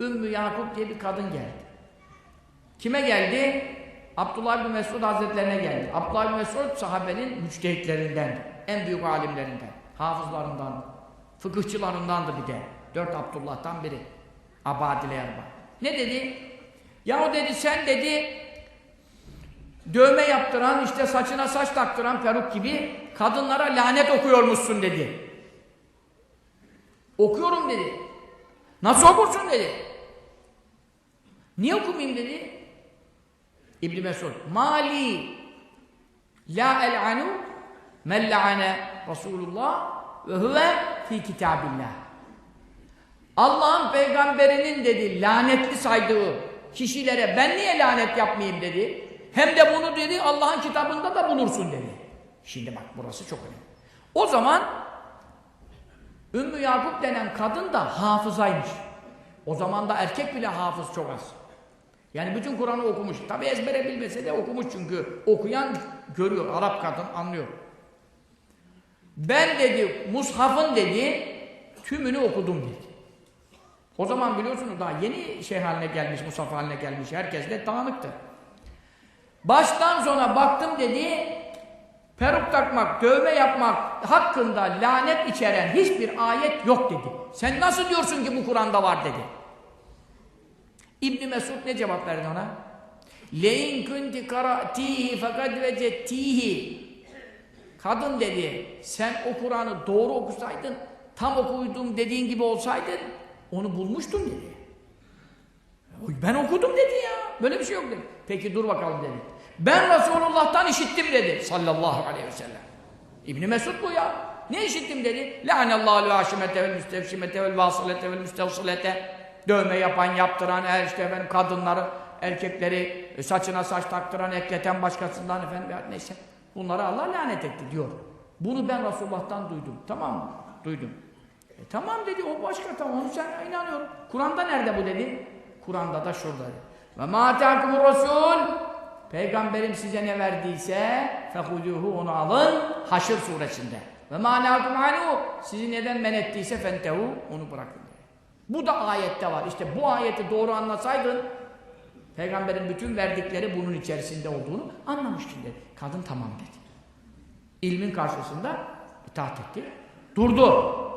Ümmü Yakup diye bir kadın geldi. Kime geldi? Abdullah bin Mesud Hazretlerine geldi. Abdullah bin Mesud sahabenin müçtehitlerinden, en büyük alimlerinden, hafızlarından, fıkıhçılarındandı bir de. Dört Abdullah'tan biri. Abadile yarba. Ne dedi? Yahu dedi sen dedi dövme yaptıran, işte saçına saç taktıran peruk gibi kadınlara lanet okuyormuşsun dedi. Okuyorum dedi. Nasıl okursun dedi. Niye okumayayım dedi. İbn Mesud. Mali la el'anu men la'ane Resulullah ve huve fi kitabillah. Allah'ın peygamberinin dedi lanetli saydığı kişilere ben niye lanet yapmayayım dedi. Hem de bunu dedi Allah'ın kitabında da bulursun dedi. Şimdi bak burası çok önemli. O zaman Ümmü Yakup denen kadın da hafızaymış. O zaman da erkek bile hafız çok az. Yani bütün Kur'an'ı okumuş. Tabi ezbere bilmese de okumuş çünkü. Okuyan görüyor. Arap kadın anlıyor. Ben dedi Mushaf'ın dedi tümünü okudum dedi. O zaman biliyorsunuz daha yeni şey haline gelmiş, Mushaf haline gelmiş. Herkes de dağınıktı. Baştan sona baktım dedi peruk takmak, dövme yapmak hakkında lanet içeren hiçbir ayet yok dedi. Sen nasıl diyorsun ki bu Kur'an'da var dedi. İbn Mesud ne cevap verdi ona? Lein kunti qara'tihi fakat vecettihi. Kadın dedi, sen o Kur'an'ı doğru okusaydın, tam okudum dediğin gibi olsaydın, onu bulmuştun dedi. Ben okudum dedi ya. Böyle bir şey yok dedi. Peki dur bakalım dedi. Ben Resulullah'tan işittim dedi. Sallallahu aleyhi ve sellem. İbni Mesud bu ya. Ne işittim dedi. La'anallahu l-haşimete vel müstevşimete vel vasılete vel müstevsilete. Dövme yapan, yaptıran, her işte efendim kadınları, erkekleri e, saçına saç taktıran, ekleten başkasından efendim neyse. Bunları Allah lanet etti diyor. Bunu ben Resulullah'tan duydum. Tamam mı? Duydum. E, tamam dedi o başka tamam onu sen inanıyorum. Kur'an'da nerede bu dedi? Kur'an'da da şurada. Ve ma ta'kumur Resul Peygamberim size ne verdiyse fekuduhu onu alın Haşr suresinde. Ve ma anhu sizi neden men ettiyse fentehu onu bırakın. Bu da ayette var. İşte bu ayeti doğru anlasaydın Peygamberin bütün verdikleri bunun içerisinde olduğunu anlamıştın dedi. Kadın tamam dedi. İlmin karşısında itaat etti. Durdu.